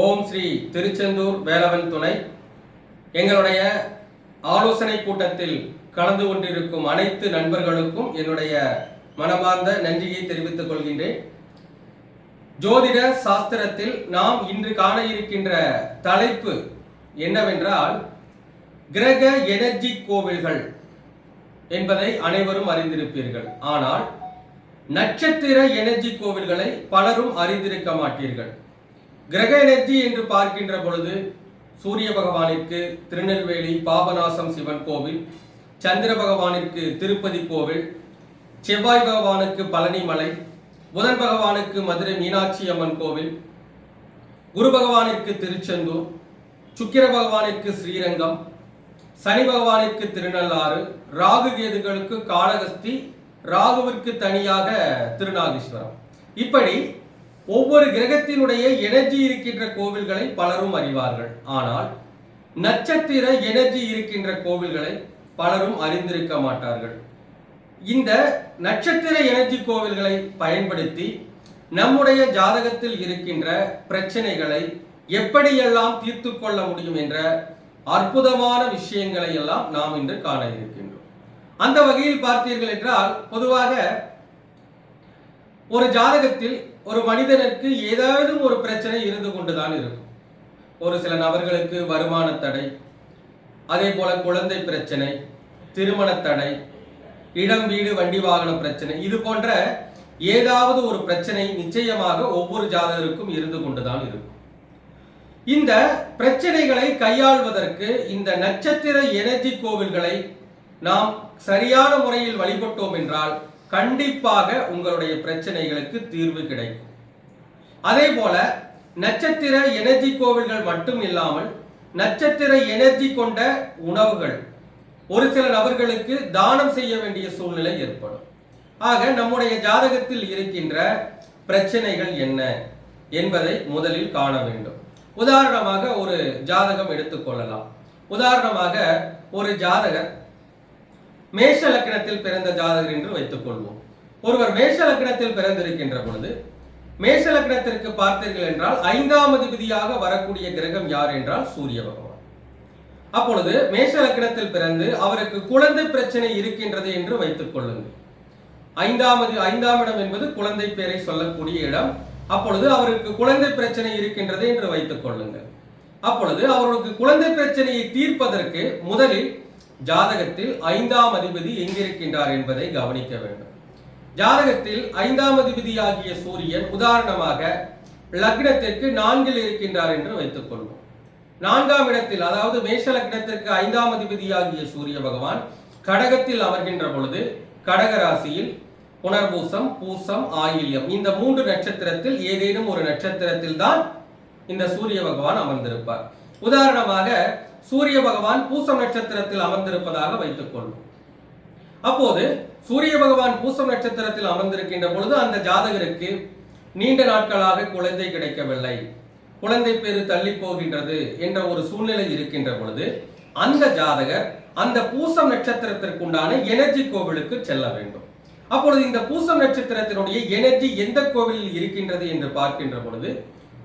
ஓம் ஸ்ரீ திருச்செந்தூர் வேலவன் துணை. எங்களுடைய ஆலோசனை கூட்டத்தில் கலந்து கொண்டிருக்கும் அனைத்து நண்பர்களுக்கும் என்னுடைய மனமார்ந்த நன்றியை தெரிவித்துக் கொள்கின்றேன். ஜோதிட சாஸ்திரத்தில் நாம் இன்று காண இருக்கின்ற தலைப்பு என்னவென்றால் கிரக எனர்ஜி கோவில்கள் என்பதை அனைவரும் அறிந்திருப்பீர்கள். ஆனால் நட்சத்திர எனர்ஜி கோவில்களை பலரும் அறிந்திருக்க மாட்டீர்கள். கிரக எனர்ஜி என்று பார்க்கின்ற பொழுது சூரிய பகவானிற்கு திருநெல்வேலி பாபநாசம் சிவன் கோவில் சந்திர பகவானிற்கு திருப்பதி கோவில் செவ்வாய் பகவானுக்கு பழனிமலை புதன் பகவானுக்கு மதுரை மீனாட்சி அம்மன் கோவில் குரு பகவானிற்கு திருச்செந்தூர் சுக்கிர பகவானிற்கு ஸ்ரீரங்கம் சனி பகவானிற்கு திருநள்ளாறு ராகு கேதுகளுக்கு காளகஸ்தி ராகுவிற்கு தனியாக திருநாகேஸ்வரம் இப்படி ஒவ்வொரு கிரகத்தினுடைய எனர்ஜி இருக்கின்ற கோவில்களை பலரும் அறிவார்கள். ஆனால் நட்சத்திர எனர்ஜி இருக்கின்ற கோவில்களை பலரும் அறிந்திருக்க மாட்டார்கள். இந்த நட்சத்திர எனர்ஜி கோவில்களை பயன்படுத்தி நம்முடைய ஜாதகத்தில் இருக்கின்ற பிரச்சனைகளை எப்படியெல்லாம் தீர்த்து கொள்ள முடியும் என்ற அற்புதமான விஷயங்களை எல்லாம் நாம் இன்று காண இருக்கின்றோம். அந்த வகையில் பார்த்தீர்கள் என்றால் பொதுவாக ஒரு ஜாதகத்தில் ஒரு மனிதனுக்கு ஏதாவது ஒரு பிரச்சனை இருந்து கொண்டுதான் இருக்கும். ஒரு சில நபர்களுக்கு வருமான தடை அதே போல குழந்தை பிரச்சனை திருமண தடை இடம் வீடு வண்டி வாகன பிரச்சனை இது போன்ற ஏதாவது ஒரு பிரச்சனை நிச்சயமாக ஒவ்வொரு ஜாதகருக்கும் இருந்து கொண்டுதான் இருக்கும். இந்த பிரச்சனைகளை கையாள்வதற்கு இந்த நட்சத்திர எனர்ஜி கோவில்களை நாம் சரியான முறையில் வழிபட்டோம் என்றால் கண்டிப்பாக உங்களுடைய பிரச்சனைகளுக்கு தீர்வு கிடைக்கும். அதே போல நட்சத்திர எனர்ஜி கோவில்கள் மட்டும் இல்லாமல் நட்சத்திர எனர்ஜி கொண்ட உணவுகள் ஒரு சில நபர்களுக்கு தானம் செய்ய வேண்டிய சூழ்நிலை ஏற்படும். ஆக நம்முடைய ஜாதகத்தில் இருக்கின்ற பிரச்சனைகள் என்ன என்பதை முதலில் காண வேண்டும். உதாரணமாக ஒரு ஜாதகம் எடுத்துக்கொள்ளலாம் உதாரணமாக ஒரு ஜாதகர் மேஷ லக்கணத்தில் பிறந்த ஜாதகர் என்று வைத்துக் கொள்வோம் ஒருவர் மேஷ லக்கணத்தில் பிறந்திருக்கின்ற பொழுது மேஷ லக்னத்திற்கு பார்த்தீர்கள் என்றால் ஐந்தாம் அதிபதியாக வரக்கூடிய கிரகம் யார் என்றால் சூரிய பகவான். அப்பொழுது மேஷ லக்னத்தில் பிறந்து அவருக்கு குழந்தை பிரச்சனை இருக்கின்றது என்று வைத்துக் கொள்ளுங்கள். ஐந்தாம் ஐந்தாம் இடம் என்பது குழந்தை பேரை சொல்லக்கூடிய இடம். அப்பொழுது அவருக்கு குழந்தை பிரச்சனை இருக்கின்றது என்று வைத்துக் கொள்ளுங்கள். அப்பொழுது அவருக்கு குழந்தை பிரச்சனையை தீர்ப்பதற்கு முதலில் ஜாதகத்தில் ஐந்தாம் அதிபதி எங்கிருக்கின்றார் என்பதை கவனிக்க வேண்டும். ஜாதகத்தில் ஐந்தாம் அதிபதியாகிய சூரியன் உதாரணமாக லக்னத்திற்கு நான்கில் இருக்கின்றார் என்று வைத்துக் கொள்வோம். நான்காம் இடத்தில் அதாவது மேஷ லக்னத்திற்கு ஐந்தாம் அதிபதியாகிய சூரிய பகவான் கடகத்தில் அமர்கின்ற பொழுது கடக ராசியில் புனர்பூசம் பூசம் ஆயில்யம் இந்த மூன்று நட்சத்திரத்தில் ஏதேனும் ஒரு நட்சத்திரத்தில் தான் இந்த சூரிய பகவான் அமர்ந்திருப்பார். உதாரணமாக சூரிய பகவான் பூசம் நட்சத்திரத்தில் அமர்ந்திருப்பதாக வைத்துக் கொள்வோம் அப்போது சூரிய பகவான் பூசம் நட்சத்திரத்தில் அமர்ந்திருக்கின்ற பொழுது அந்த ஜாதகருக்கு நீண்ட நாட்களாக குழந்தை கிடைக்கவில்லை. குழந்தை பேரு தள்ளி போகின்றது என்ற ஒரு சூழ்நிலை இருக்கின்ற பொழுது அந்த ஜாதகர் அந்த பூசம் நட்சத்திரத்திற்குண்டான எனர்ஜி கோவிலுக்கு செல்ல வேண்டும். அப்பொழுது இந்த பூசம் நட்சத்திரத்தினுடைய எனர்ஜி எந்த கோவிலில் இருக்கின்றது என்று பார்க்கின்ற பொழுது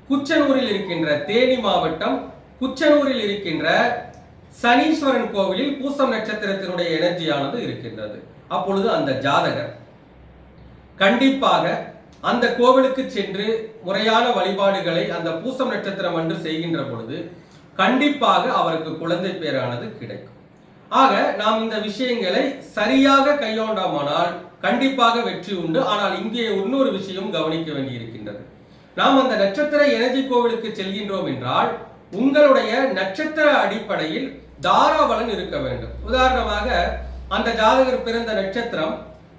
குச்சனூரில் இருக்கின்ற தேனி மாவட்டம் குச்சனூரில் இருக்கின்ற சனீஸ்வரன் கோவிலில் பூசம் நட்சத்திரத்தினுடைய எனர்ஜியானது இருக்கின்றது. அப்பொழுது அந்த ஜாதகர் கண்டிப்பாக அந்த கோவிலுக்கு சென்று முறையான வழிபாடுகளை அந்த பூசம் நட்சத்திரம் அன்று செய்கின்ற பொழுது கண்டிப்பாக அவருக்கு குழந்தை பேரானது கிடைக்கும். ஆக நாம் இந்த விஷயங்களை சரியாக கையாண்டாமானால் கண்டிப்பாக வெற்றி உண்டு. ஆனால் இங்கே இன்னொரு விஷயம் கவனிக்க வேண்டியிருக்கின்றது. நாம் அந்த நட்சத்திர எனர்ஜி கோவிலுக்கு செல்கின்றோம் என்றால் உங்களுடைய நட்சத்திர அடிப்படையில் தாராபலன் இருக்க வேண்டும். உதாரணமாக அந்த ஜாதகர் பிறந்த நட்சத்திரம்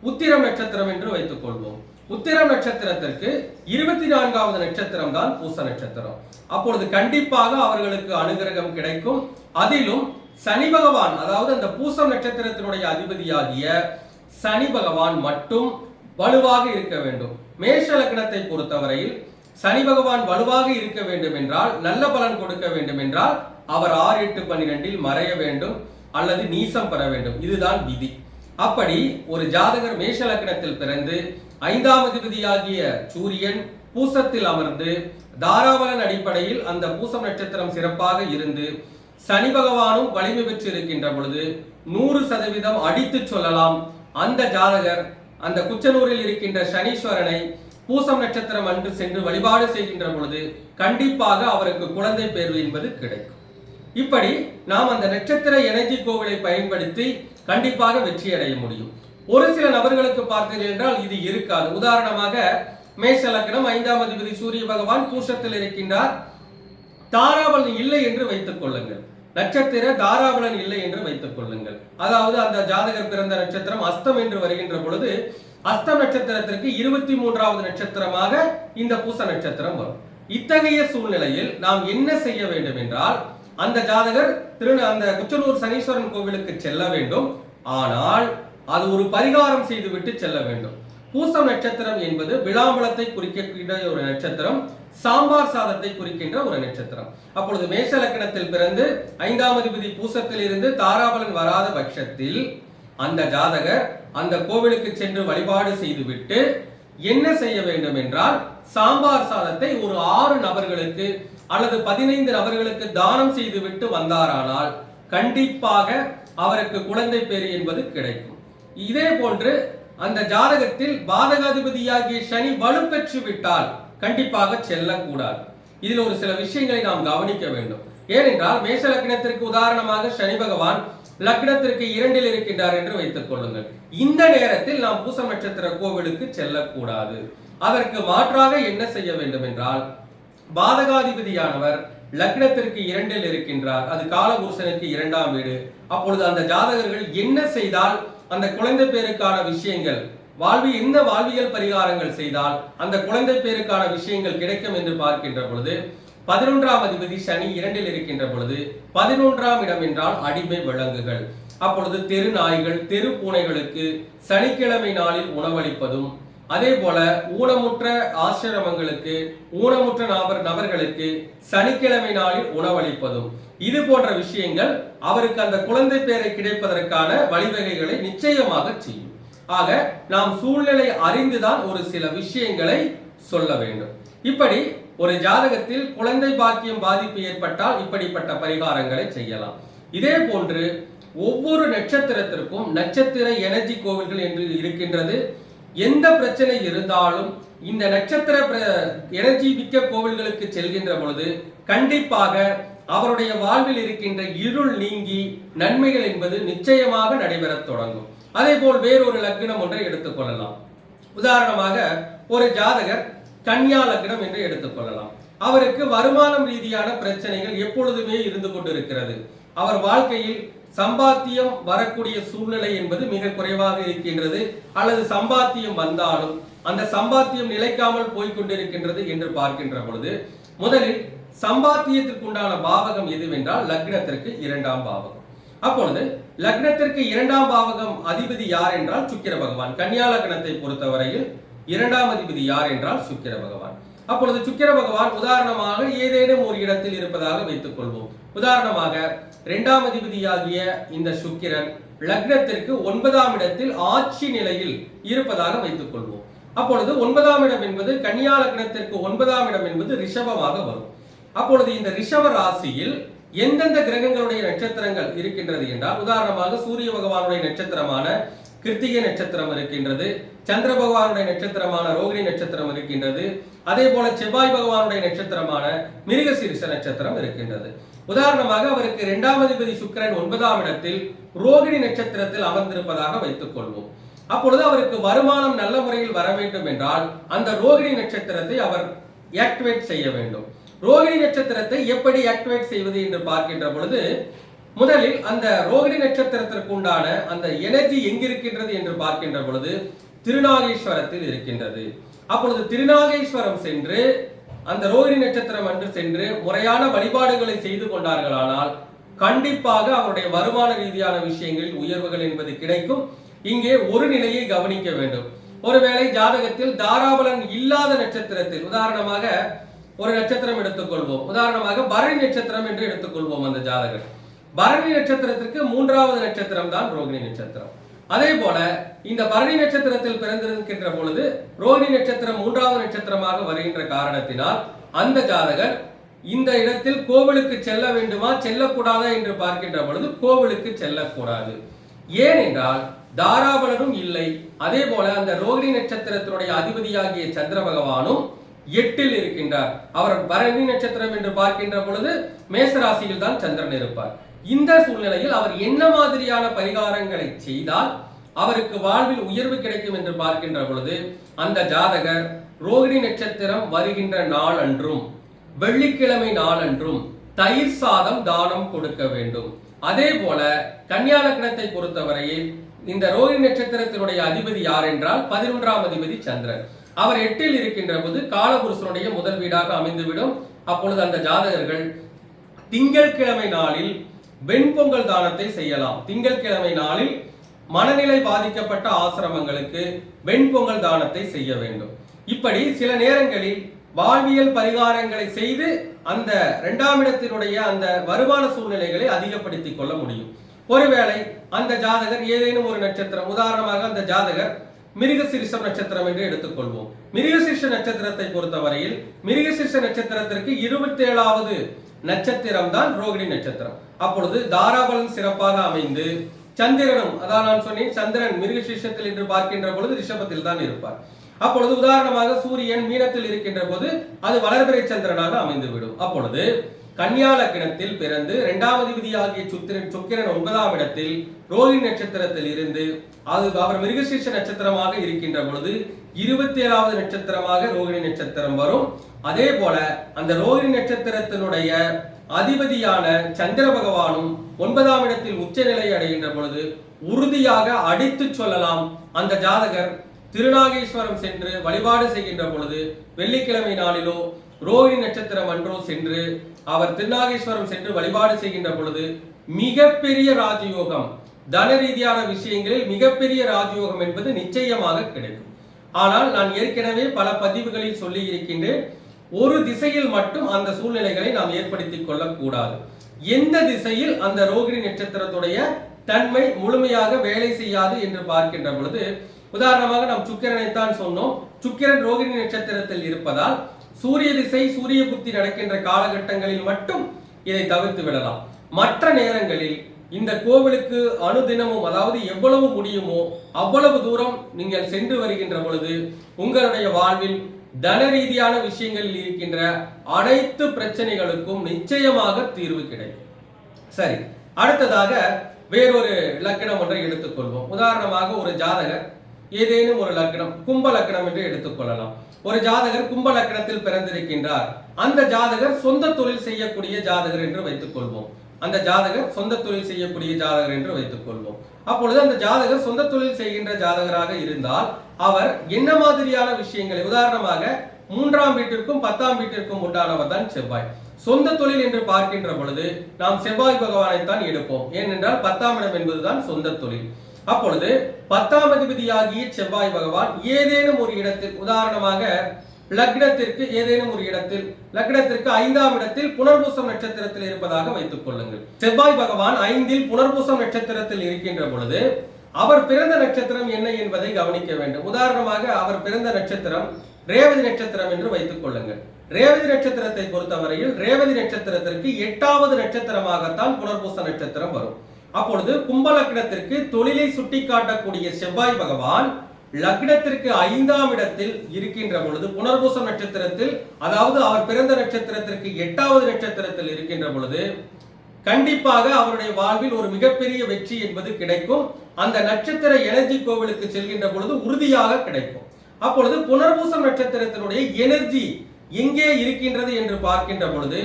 உத்திரம் நட்சத்திரம் என்று வைத்துக் கொள்வோம் உத்திரம் நட்சத்திரத்திற்கு இருபத்தி நான்காவது நட்சத்திரம் தான் பூச நட்சத்திரம். அப்பொழுது கண்டிப்பாக அவர்களுக்கு அனுகிரகம் கிடைக்கும். அதிலும் சனி பகவான் அதாவது அந்த பூசம் நட்சத்திரத்தினுடைய அதிபதியாகிய சனி பகவான் மட்டும் வலுவாக இருக்க வேண்டும். மேஷ லக்னத்தை பொறுத்தவரையில் சனி பகவான் வலுவாக இருக்க வேண்டும் என்றால் நல்ல பலன் கொடுக்க வேண்டும் என்றால் அவர் ஆறு எட்டு பன்னிரெண்டில் மறைய வேண்டும் அல்லது நீசம் பெற வேண்டும். இதுதான் விதி. அப்படி ஒரு ஜாதகர் மேஷ லக்னத்தில் பிறந்து ஐந்தாவது விதியாகிய சூரியன் பூசத்தில் அமர்ந்து தாராவலன் அடிப்படையில் அந்த பூசம் நட்சத்திரம் சிறப்பாக இருந்து சனி பகவானும் வலிமை பெற்று இருக்கின்ற பொழுது நூறு சதவீதம் அடித்து சொல்லலாம். அந்த ஜாதகர் அந்த குச்சனூரில் இருக்கின்ற சனீஸ்வரனை பூசம் நட்சத்திரம் அன்று சென்று வழிபாடு செய்கின்ற பொழுது கண்டிப்பாக அவருக்கு குழந்தை பேர்வு என்பது கிடைக்கும். இப்படி நாம் அந்த நட்சத்திர எனர்ஜி கோவிலை பயன்படுத்தி கண்டிப்பாக வெற்றி அடைய முடியும். ஒரு சில நபர்களுக்கு பார்த்தீர்கள் என்றால் இது இருக்காது. உதாரணமாக மேஷ லக்னம் ஐந்தாம் அதிபதி சூரிய பகவான் பூஷத்தில் இருக்கின்றார். தாராபலன் இல்லை என்று வைத்துக் கொள்ளுங்கள். நட்சத்திர தாராபலன் இல்லை என்று வைத்துக் கொள்ளுங்கள். அதாவது அந்த ஜாதகர் பிறந்த நட்சத்திரம் அஸ்தம் என்று வருகின்ற பொழுது அஸ்தம் நட்சத்திரத்திற்கு இருபத்தி மூன்றாவது நட்சத்திரமாக இந்த பூச நட்சத்திரம் வரும். இத்தகைய சூழ்நிலையில் நாம் என்ன செய்ய வேண்டும் என்றால் அந்த ஜாதகர் திரு அந்த குச்சனூர் சனீஸ்வரன் கோவிலுக்கு செல்ல வேண்டும். ஆனால் அது ஒரு பரிகாரம் செய்துவிட்டு செல்ல வேண்டும். பூசம் நட்சத்திரம் என்பது விளாம்பலத்தை குறிக்கக்கூடிய ஒரு நட்சத்திரம் சாம்பார் சாதத்தை குறிக்கின்ற ஒரு நட்சத்திரம். அப்பொழுது மேஷ லக்கணத்தில் பிறந்து ஐந்தாம் அதிபதி பூசத்தில் இருந்து தாராபலன் வராத பட்சத்தில் அந்த ஜாதகர் அந்த கோவிலுக்கு சென்று வழிபாடு செய்துவிட்டு என்ன செய்ய வேண்டும் என்றால் சாம்பார் சாதத்தை ஒரு ஆறு நபர்களுக்கு அல்லது பதினைந்து நபர்களுக்கு தானம் செய்துவிட்டு வந்தாரானால் கண்டிப்பாக அவருக்கு குழந்தை பேர் என்பது கிடைக்கும். இதே போன்று அந்த ஜாதகத்தில் பாதகாதிபதியாகிய சனி வலுப்பெற்று விட்டால் கண்டிப்பாக செல்லக்கூடாது. இதில் ஒரு சில விஷயங்களை நாம் கவனிக்க வேண்டும். ஏனென்றால் மேஷ லக்னத்திற்கு உதாரணமாக சனி பகவான் லக்னத்திற்கு இரண்டில் இருக்கின்றார் என்று வைத்துக் கொள்ளுங்கள். இந்த நேரத்தில் நாம் பூச நட்சத்திர கோவிலுக்கு செல்லக்கூடாது. அதற்கு மாற்றாக என்ன செய்ய வேண்டும் என்றால் பாதகாதிபதியானவர் லக்னத்திற்கு இரண்டில் இருக்கின்றார். அது காலபூசனுக்கு இரண்டாம் வீடு. அப்பொழுது அந்த ஜாதகர்கள் என்ன செய்தால் அந்த குழந்தை பேருக்கான விஷயங்கள் வாழ்வி எந்த வாழ்வியல் பரிகாரங்கள் செய்தால் அந்த குழந்தை பேருக்கான விஷயங்கள் கிடைக்கும் என்று பார்க்கின்ற பொழுது பதினொன்றாம் அதிபதி சனி இரண்டில் இருக்கின்ற பொழுது பதினொன்றாம் இடம் என்றால் அடிமை விலங்குகள். அப்பொழுது தெரு நாய்கள் தெரு பூனைகளுக்கு சனிக்கிழமை நாளில் உணவளிப்பதும் அதே போல ஊனமுற்ற ஆசிரமங்களுக்கு ஊனமுற்ற நபர் நபர்களுக்கு சனிக்கிழமை நாளில் உணவளிப்பதும். இது போன்ற விஷயங்கள் அவருக்கு அந்த குழந்தை பேரை கிடைப்பதற்கான வழிவகைகளை நிச்சயமாக செய்யும். ஆக நாம் சூழ்நிலை அறிந்துதான் ஒரு சில விஷயங்களை சொல்ல வேண்டும். இப்படி ஒரு ஜாதகத்தில் குழந்தை பாக்கியம் பாதிப்பு ஏற்பட்டால் இப்படிப்பட்ட பரிகாரங்களை செய்யலாம். இதே போன்று ஒவ்வொரு நட்சத்திரத்திற்கும் நட்சத்திர எனர்ஜி கோவில்கள் என்று இருக்கின்றது. எந்த பிரச்சனை இருந்தாலும் இந்த நட்சத்திர எனர்ஜி மிக்க கோவில்களுக்கு செல்கின்ற பொழுது கண்டிப்பாக அவருடைய வாழ்வில் இருக்கின்ற இருள் நீங்கி நன்மைகள் என்பது நிச்சயமாக நடைபெறத் தொடங்கும். அதே போல் வேறொரு லக்னம் ஒன்றை எடுத்துக்கொள்ளலாம் உதாரணமாக ஒரு ஜாதகர் கன்னியா லக்னம் என்று எடுத்துக்கொள்ளலாம் அவருக்கு வருமானம் ரீதியான பிரச்சனைகள் எப்பொழுதுமே இருந்து கொண்டிருக்கிறது. அவர் வாழ்க்கையில் சம்பாத்தியம் வரக்கூடிய சூழ்நிலை என்பது மிக குறைவாக இருக்கின்றது. அல்லது சம்பாத்தியம் வந்தாலும் அந்த சம்பாத்தியம் நிலைக்காமல் போய்கொண்டிருக்கின்றது என்று பார்க்கின்ற பொழுது முதலில் சம்பாத்தியத்திற்குண்டான பாவகம் எதுவென்றால் லக்னத்திற்கு இரண்டாம் பாவகம். அப்பொழுது லக்னத்திற்கு இரண்டாம் பாவகம் அதிபதி யார் என்றால் சுக்கிர பகவான். கன்னியா லக்னத்தை பொறுத்தவரையில் இரண்டாம் அதிபதி யார் என்றால் சுக்கிர பகவான். அப்பொழுது சுக்கிர பகவான் உதாரணமாக ஏதேனும் ஒரு இடத்தில் இருப்பதாக வைத்துக் கொள்வோம். உதாரணமாக இரண்டாம் அதிபதியாகிய இந்த சுக்கிரன் லக்னத்திற்கு ஒன்பதாம் இடத்தில் ஆட்சி நிலையில் இருப்பதாக வைத்துக் கொள்வோம். அப்பொழுது ஒன்பதாம் இடம் என்பது கன்னியா லக்னத்திற்கு ஒன்பதாம் இடம் என்பது ரிஷபமாக வரும். அப்பொழுது இந்த ரிஷப ராசியில் எந்தெந்த கிரகங்களுடைய நட்சத்திரங்கள் இருக்கின்றது என்றால் உதாரணமாக சூரிய பகவானுடைய நட்சத்திரமான கிருத்திகை நட்சத்திரம் இருக்கின்றது சந்திர பகவானுடைய நட்சத்திரமான ரோகிணி நட்சத்திரம் இருக்கின்றது அதே போல செவ்வாய் பகவானுடைய நட்சத்திரமான மிருகசீரிஷ நட்சத்திரம் இருக்கின்றது. உதாரணமாக அவருக்கு இரண்டாம் அதிபதி சுக்கிரன் ஒன்பதாம் இடத்தில் ரோகிணி நட்சத்திரத்தில் அமர்ந்திருப்பதாக வைத்துக் கொள்வோம். அப்பொழுது அவருக்கு வருமானம் நல்ல முறையில் வர வேண்டும் என்றால் அந்த ரோகிணி நட்சத்திரத்தை அவர் ஆக்டிவேட் செய்ய வேண்டும். ரோகிணி நட்சத்திரத்தை எப்படி ஆக்டிவேட் செய்வது என்று பார்க்கின்ற பொழுது முதலில் அந்த ரோகிணி நட்சத்திரத்திற்கு உண்டான அந்த எனர்ஜி எங்கிருக்கின்றது என்று பார்க்கின்ற பொழுது திருநாகேஸ்வரத்தில் இருக்கின்றது. அப்பொழுது திருநாகேஸ்வரம் சென்று அந்த ரோகிணி நட்சத்திரம் அன்று சென்று முறையான வழிபாடுகளை செய்து கொண்டார்களானால் கண்டிப்பாக அவருடைய வருமான ரீதியான விஷயங்களில் உயர்வுகள் என்பது கிடைக்கும். இங்கே ஒரு நிலையை கவனிக்க வேண்டும். ஒருவேளை ஜாதகத்தில் தாராபலன் இல்லாத நட்சத்திரத்தில் உதாரணமாக ஒரு நட்சத்திரம் எடுத்துக்கொள்வோம். உதாரணமாக பரணி நட்சத்திரம் என்று எடுத்துக்கொள்வோம் அந்த ஜாதகர். பரணி நட்சத்திரத்திற்கு மூன்றாவது நட்சத்திரம் தான் ரோகிணி நட்சத்திரம். அதே போல இந்த பரணி நட்சத்திரத்தில் பிறந்திருக்கின்ற பொழுது ரோகிணி நட்சத்திரம் மூன்றாவது நட்சத்திரமாக வருகின்ற காரணத்தினால் அந்த ஜாதகர் இந்த இடத்தில் கோவிலுக்கு செல்ல வேண்டுமா செல்லக்கூடாதா என்று பார்க்கின்ற பொழுது கோவிலுக்கு செல்லக்கூடாது. ஏனென்றால் தாராபலனும் இல்லை. அதே போல அந்த ரோகிணி நட்சத்திரத்தினுடைய அதிபதியாகிய சந்திர பகவானும் எட்டில் இருக்கின்றார். அவர் பரணி நட்சத்திரம் என்று பார்க்கின்ற பொழுது மேசராசியில் தான் சந்திரன் இருப்பார். இந்த சூழ்நிலையில் அவர் என்ன மாதிரியான பரிகாரங்களை செய்தால் அவருக்கு வாழ்வில் உயர்வு கிடைக்கும் என்று பார்க்கின்ற பொழுது அந்த ஜாதகர் ரோகிணி நட்சத்திரம் வருகின்ற நாள் அன்றும் வெள்ளிக்கிழமை நாளன்றும் தயிர் சாதம் தானம் கொடுக்க வேண்டும். அதே போல கன்னியா லக்னத்தை பொறுத்தவரையில் இந்த ரோகிணி நட்சத்திரத்தினுடைய அதிபதி யார் என்றால் பதினொன்றாம் அதிபதி சந்திரன். அவர் எட்டில் இருக்கின்ற போது காலபுருஷனுடைய முதல் வீடாக அமைந்துவிடும். அப்பொழுது அந்த ஜாதகர்கள் திங்கட்கிழமை நாளில் வெண்பொங்கல் தானத்தை செய்யலாம். திங்கட்கிழமை நாளில் மனநிலை பாதிக்கப்பட்ட ஆசிரமங்களுக்கு வெண்பொங்கல் தானத்தை செய்ய வேண்டும். இப்படி சில நேரங்களில் வாழ்வியல் பரிகாரங்களை செய்து அந்த இரண்டாம் இடத்தினுடைய அந்த வருமான சூழ்நிலைகளை அதிகப்படுத்திக் கொள்ள முடியும். ஒருவேளை அந்த ஜாதகர் ஏதேனும் ஒரு நட்சத்திரம் உதாரணமாக அந்த ஜாதகர் மிருகசிரிஷம் நட்சத்திரம் என்று எடுத்துக்கொள்வோம். மிருகசிரிஷ நட்சத்திரத்தை பொறுத்தவரையில் மிருகசிரிஷ நட்சத்திரத்திற்கு இருபத்தி ஏழாவது நட்சத்திரம் தான் ரோகிணி நட்சத்திரம். அப்பொழுது தாராபலன் சிறப்பாக அமைந்து சந்திரனும் அதான் நான் சொன்னேன் சந்திரன் மிருகசிஷத்தில் என்று பார்க்கின்ற பொழுது ரிஷபத்தில் தான் இருப்பார். அப்பொழுது உதாரணமாக சூரியன் மீனத்தில் இருக்கின்ற போது அது வளர்பிறை சந்திரனாக அமைந்துவிடும். அப்பொழுது கன்னியா லக்னத்தில் பிறந்து இரண்டாவது விதியாகிய சுத்திரன் சுக்கிரன் ஒன்பதாம் இடத்தில் ரோஹிணி நட்சத்திரத்தில் இருந்து அது அவர் மிருகசீஷ நட்சத்திரமாக இருக்கின்ற பொழுது இருபத்தி ஏழாவது நட்சத்திரமாக ரோகிணி நட்சத்திரம் வரும். அதே போல அந்த ரோகிணி நட்சத்திரத்தினுடைய அதிபதியான சந்திர பகவானும் ஒன்பதாம் இடத்தில் உச்சநிலை அடைகின்ற பொழுது உறுதியாக அடித்து சொல்லலாம். அந்த ஜாதகர் திருநாகேஸ்வரம் சென்று வழிபாடு செய்கின்ற பொழுது வெள்ளிக்கிழமை நாளிலோ ரோஹிணி நட்சத்திரம் அன்றோ சென்று அவர் திருநாகேஸ்வரம் சென்று வழிபாடு செய்கின்ற பொழுது மிகப்பெரிய ராஜயோகம் தன ரீதியான விஷயங்களில் மிகப்பெரிய ராஜயோகம் என்பது நிச்சயமாக கிடைக்கும். ஆனால் நான் ஏற்கனவே பல பதிவுகளில் சொல்லி இருக்கின்றேன் ஒரு திசையில் மட்டும் அந்த சூழ்நிலைகளை நாம் ஏற்படுத்திக் கொள்ளக்கூடாது. எந்த திசையில் அந்த ரோகிணி நட்சத்திரத்துடைய தன்மை முழுமையாக வேலை செய்யாது என்று பார்க்கின்ற பொழுது உதாரணமாக நாம் சுக்கிரனைத்தான் சொன்னோம். சுக்கிரன் ரோகிணி நட்சத்திரத்தில் இருப்பதால் சூரிய திசை சூரிய புத்தி நடக்கின்ற காலகட்டங்களில் மட்டும் இதை தவிர்த்து விடலாம். மற்ற நேரங்களில் இந்த கோவிலுக்கு அனுதினமும் அதாவது எவ்வளவு முடியுமோ அவ்வளவு தூரம் நீங்கள் சென்று வருகின்ற பொழுது உங்களுடைய வாழ்வில் தன ரீதியான விஷயங்களில் இருக்கின்ற அனைத்து பிரச்சனைகளுக்கும் நிச்சயமாக தீர்வு கிடைக்கும். சரி அடுத்ததாக வேறொரு லக்கணம் ஒன்றை எடுத்துக்கொள்வோம். உதாரணமாக ஒரு ஜாதகர் ஏதேனும் ஒரு லக்னம் கும்ப லக்னம் என்று எடுத்துக்கொள்ளலாம். ஒரு ஜாதகர் கும்ப லக்னத்தில் பிறந்திருக்கின்றார். அந்த ஜாதகர் சொந்த தொழில் செய்யக்கூடிய ஜாதகர் என்று வைத்துக் கொள்வோம் அந்த ஜாதகர் சொந்த தொழில் செய்யக்கூடிய ஜாதகர் என்று வைத்துக் கொள்வோம். அப்பொழுது அந்த ஜாதகர் சொந்த தொழில் செய்கின்ற ஜாதகராக இருந்தால் அவர் என்ன மாதிரியான விஷயங்களை உதாரணமாக மூன்றாம் வீட்டிற்கும் பத்தாம் வீட்டிற்கும் உண்டானவர் தான் செவ்வாய். சொந்த தொழில் என்று பார்க்கின்ற பொழுது நாம் செவ்வாய் பகவானை தான் எடுப்போம். ஏனென்றால் பத்தாம் இடம் என்பதுதான் சொந்த தொழில். அப்பொழுது பத்தாம் அதிபதியாகிய செவ்வாய் பகவான் ஏதேனும் ஒரு இடத்தில் உதாரணமாக லக்னத்திற்கு ஏதேனும் ஒரு இடத்தில் லக்னத்திற்கு ஐந்தாம் இடத்தில் புனர்பூசம் நட்சத்திரத்தில் இருப்பதாக வைத்துக் கொள்ளுங்கள். செவ்வாய் பகவான் ஐந்தில் புனர்பூசம் நட்சத்திரத்தில் இருக்கின்ற பொழுது அவர் பிறந்த நட்சத்திரம் என்ன என்பதை கவனிக்க வேண்டும். உதாரணமாக அவர் பிறந்த நட்சத்திரம் ரேவதி நட்சத்திரம் என்று வைத்துக் கொள்ளுங்கள். ரேவதி நட்சத்திரத்தை பொறுத்தவரையில் ரேவதி நட்சத்திரத்திற்கு எட்டாவது நட்சத்திரமாகத்தான் புனர்பூச நட்சத்திரம் வரும். அப்பொழுது கும்பலக்கணத்திற்கு தொழிலை சுட்டிக்காட்டக்கூடிய செவ்வாய் பகவான் லக்னத்திற்கு ஐந்தாம் இடத்தில் இருக்கின்ற பொழுது புனர்பூசம் நட்சத்திரத்தில் அதாவது அவர் பிறந்த நட்சத்திரத்திற்கு எட்டாவது நட்சத்திரத்தில் இருக்கின்ற பொழுது கண்டிப்பாக அவருடைய வாழ்வில் ஒரு மிகப்பெரிய வெற்றி என்பது கிடைக்கும். அந்த நட்சத்திர எனர்ஜி கோவிலுக்கு செல்கின்ற பொழுது உறுதியாக கிடைக்கும். அப்பொழுது புனர்பூசம் நட்சத்திரத்தினுடைய எனர்ஜி எங்கே இருக்கின்றது என்று பார்க்கின்ற பொழுது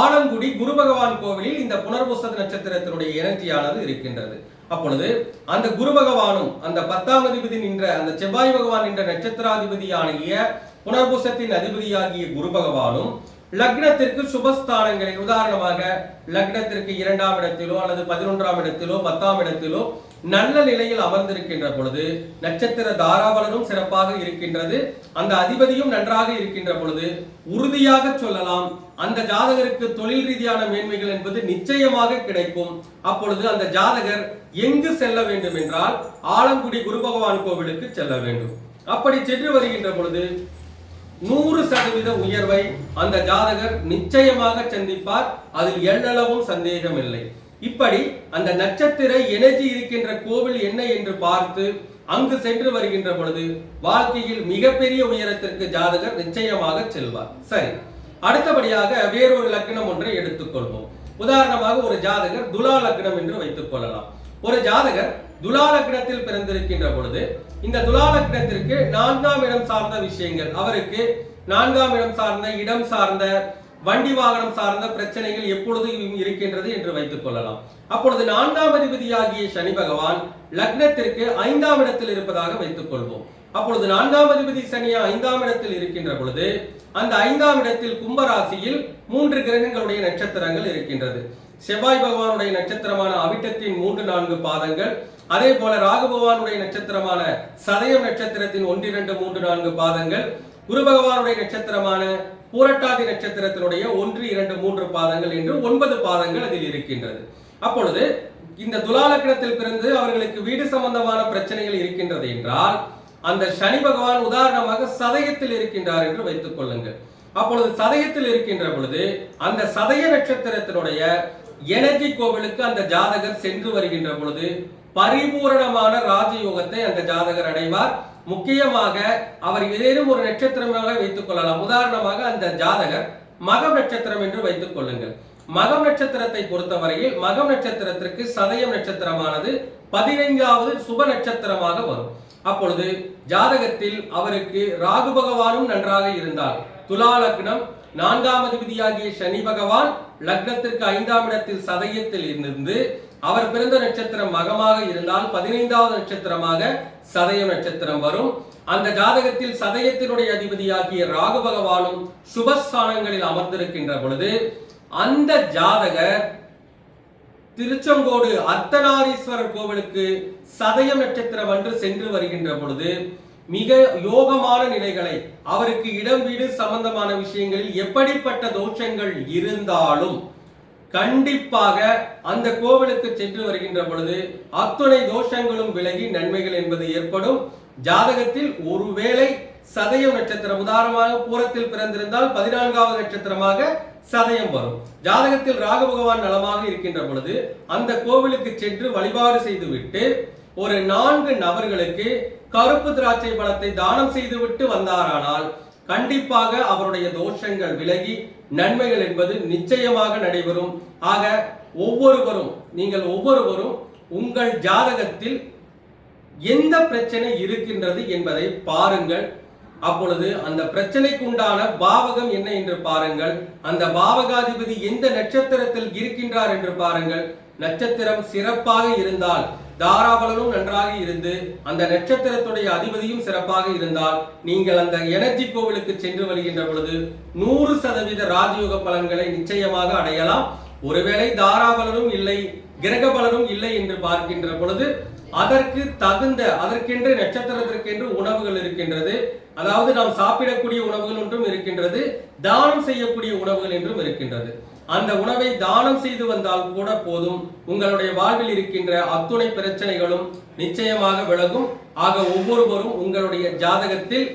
ஆலங்குடி குரு பகவான் கோவிலில் இந்த புனர்பூச நட்சத்திரத்தினுடைய எனர்ஜியானது இருக்கின்றது. அப்பொழுது அந்த குரு பகவானும் அந்த பத்தாம் அதிபதி நின்ற அந்த செவ்வாய் பகவான் என்ற நட்சத்திராதிபதியாகிய புனர்பூசத்தின் அதிபதியாகிய குரு பகவானும் லக்னத்திற்கு சுபஸ்தானங்களில் உதாரணமாக லக்னத்திற்கு இரண்டாம் இடத்திலோ அல்லது பதினொன்றாம் இடத்திலோ பத்தாம் இடத்திலோ நல்ல நிலையில் அமர்ந்திருக்கின்ற பொழுது நட்சத்திர தாராபலனும் சிறப்பாக இருக்கின்றது. அந்த அதிபதியும் நன்றாக இருக்கின்ற பொழுது உறுதியாக சொல்லலாம் அந்த ஜாதகருக்கு தொழில் ரீதியான மேன்மைகள் என்பது நிச்சயமாக கிடைக்கும். அப்பொழுது அந்த ஜாதகர் எங்கு செல்ல வேண்டும் என்றால் ஆலங்குடி குரு பகவான் கோவிலுக்கு செல்ல வேண்டும். அப்படி சென்று வருகின்ற பொழுது நூறு சதவீத உயர்வை அந்த ஜாதகர் நிச்சயமாக சந்திப்பார். அதில் எள்ளளவும் சந்தேகம் இல்லை இப்படி அந்த நட்சத்திர எனர்ஜி இருக்கின்ற கோவில் என்ன என்று பார்த்து அங்கு சென்று வருகின்ற பொழுது வாழ்க்கையில் மிகப்பெரிய உயரத்திற்கு ஜாதகர் நிச்சயமாக செல்வார். சரி அடுத்தபடியாக வேறொரு லக்னம் ஒன்றை எடுத்துக்கொள்வோம். உதாரணமாக ஒரு ஜாதகர் துலா லக்னம் என்று வைத்துக் கொள்ளலாம். ஒரு ஜாதகர் துலா லக்னத்தில் பிறந்திருக்கின்ற பொழுது இந்த துலா லக்னத்திற்கு நான்காம் இடம் சார்ந்த விஷயங்கள். அவருக்கு நான்காம் இடம் சார்ந்த இடம் சார்ந்த வண்டி வாகனம் சார்ந்த பிரச்சனைகள் எப்பொழுதும் இருக்கின்றது என்று வைத்துக் கொள்ளலாம். அப்பொழுது நான்காம் அதிபதியாகிய சனி பகவான் லக்னத்திற்கு ஐந்தாம் இடத்தில் இருப்பதாக வைத்துக் கொள்வோம். அப்பொழுது நான்காம் அதிபதி சனியா ஐந்தாம் இடத்தில் இருக்கின்ற பொழுது அந்த ஐந்தாம் இடத்தில் கும்பராசியில் மூன்று கிரகங்களுடைய நட்சத்திரங்கள் இருக்கின்றது. செவ்வாய் பகவானுடைய நட்சத்திரமான அவிட்டத்தின் மூன்று நான்கு பாதங்கள் அதே போல ராகு பகவானுடைய நட்சத்திரமான சதயம் நட்சத்திரத்தின் ஒன்றிரண்டு மூன்று நான்கு பாதங்கள் குரு பகவானுடைய நட்சத்திரமான பூரட்டாதி நட்சத்திரத்தினுடைய ஒன்று இரண்டு மூன்று பாதங்கள் என்று ஒன்பது பாதங்கள் அதில் இருக்கின்றது. அப்பொழுது இந்த துலாலக்கணத்தில் பிறந்து அவர்களுக்கு வீடு சம்பந்தமான பிரச்சனைகள் இருக்கின்றது என்றால் அந்த சனி பகவான் உதாரணமாக சதயத்தில் இருக்கின்றார் என்று வைத்துக் கொள்ளுங்கள். அப்பொழுது சதயத்தில் இருக்கின்ற பொழுது அந்த சதய நட்சத்திரத்தினுடைய எனர்ஜி கோவிலுக்கு அந்த ஜாதகர் சென்று வருகின்ற பொழுது பரிபூரணமான ராஜயோகத்தை அந்த ஜாதகர் அடைவார். முக்கியமாக அவர் ஏதேனும் ஒரு நட்சத்திரமாக வைத்துக் கொள்ளலாம். உதாரணமாக அந்த ஜாதகர் மகம் நட்சத்திரம் என்று வைத்துக் கொள்ளுங்கள். மகம் நட்சத்திரத்தை பொறுத்தவரையில் மகம் நட்சத்திரத்திற்கு சதயம் நட்சத்திரமானது பதினைந்தாவது சுப நட்சத்திரமாக வரும். அப்பொழுது ஜாதகத்தில் அவருக்கு ராகு பகவானும் நன்றாக இருந்தால் துலா லக்னம் நான்காம் அதிபதியாகிய சனி பகவான் லக்னத்திற்கு ஐந்தாம் இடத்தில் சதயத்தில் இருந்து அவர் பிறந்த நட்சத்திரம் மகமாக இருந்தால் பதினைந்தாவது நட்சத்திரமாக சதய நட்சத்திரம் வரும். அந்த ஜாதகத்தில் சதயத்தினுடைய அதிபதியாகிய ராகு பகவானும் சுபஸ்தானங்களில் அமர்ந்திருக்கின்ற பொழுது அந்த ஜாதகர் திருச்செங்கோடு அர்த்தநாரீஸ்வரர் கோவிலுக்கு சதயம் நட்சத்திரம் அன்று சென்று வருகின்ற பொழுது மிக யோகமான நிலைகளை அவருக்கு இடம் வீடு சம்பந்தமான விஷயங்களில் எப்படிப்பட்ட தோஷங்கள் இருந்தாலும் கண்டிப்பாக அந்த கோவிலுக்கு சென்று வருகின்ற பொழுது அத்துணை தோஷங்களும் விலகி நன்மைகள் என்பது ஏற்படும். ஜாதகத்தில் ஒருவேளை சதயம் நட்சத்திரம் உதாரணமாக பூரத்தில் பிறந்திருந்தால் பதினான்காவது நட்சத்திரமாக சதயம் வரும். ஜாதகத்தில் ராகு பகவான் நலமாக இருக்கின்ற பொழுது அந்த கோவிலுக்கு சென்று வழிபாடு செய்துவிட்டு ஒரு நான்கு நபர்களுக்கு கருப்பு திராட்சை பழத்தை தானம் செய்துவிட்டு வந்தாரானால் கண்டிப்பாக அவருடைய தோஷங்கள் விலகி நன்மைகள் என்பது நிச்சயமாக நடைபெறும். ஆக ஒவ்வொருவரும் நீங்கள் ஒவ்வொருவரும் உங்கள் ஜாதகத்தில் எந்த பிரச்சனை இருக்கின்றது என்பதை பாருங்கள். அப்பொழுது அந்த பிரச்சனைக்கு உண்டான பாவகம் என்ன என்று பாருங்கள். அந்த பாவகாதிபதி எந்த நட்சத்திரத்தில் இருக்கின்றார் என்று பாருங்கள். நட்சத்திரம் சிறப்பாக இருந்தால் தாராபலனும் நன்றாக இருந்து அந்த நட்சத்திரத்துடைய அதிபதியும் சிறப்பாக இருந்தால் நீங்கள் அந்த எனர்ஜி கோவிலுக்கு சென்று வருகின்ற பொழுது நூறு சதவீத ராஜயோக பலன்களை நிச்சயமாக அடையலாம். ஒருவேளை தாராபலனும் இல்லை கிரக பலனும் இல்லை என்று பார்க்கின்ற பொழுது அதற்கு தகுந்த அதற்கென்று நட்சத்திரத்திற்கென்று உணவுகள் இருக்கின்றது. அதாவது நாம் சாப்பிடக்கூடிய உணவுகள் ஒன்றும் இருக்கின்றது தானம் செய்யக்கூடிய உணவுகள் என்றும் இருக்கின்றது. அந்த உணவை தானம் செய்து வந்தால் கூட போதும். உங்களுடைய வாழ்வில் இருக்கின்ற அத்துணை பிரச்சனைகளும் நிச்சயமாக விலகும். ஆக ஒவ்வொருவரும் உங்களுடைய ஜாதகத்தில்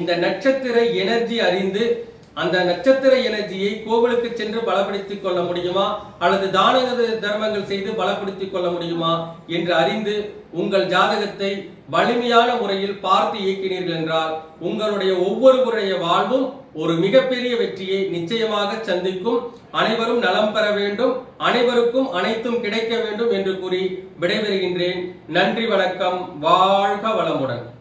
இந்த நட்சத்திர எனர்ஜி அறிந்து அந்த நட்சத்திர எனர்ஜியை கோவிலுக்கு சென்று பலப்படுத்திக் கொள்ள முடியுமா? அல்லது தான தர்மங்கள் செய்து பலப்படுத்திக் கொள்ள முடியுமா? என்று அறிந்து உங்கள் ஜாதகத்தை வலிமையான முறையில் பார்த்து இயக்கினீர்கள் என்றால் உங்களுடைய ஒவ்வொருவருடைய வாழ்வும் ஒரு மிகப்பெரிய வெற்றியை நிச்சயமாக சந்திக்கும். அனைவரும் நலம் பெற வேண்டும். அனைவருக்கும் அனைத்தும் கிடைக்க வேண்டும் என்று கூறி விடைபெறுகின்றேன். நன்றி வணக்கம். வாழ்க வளமுடன்.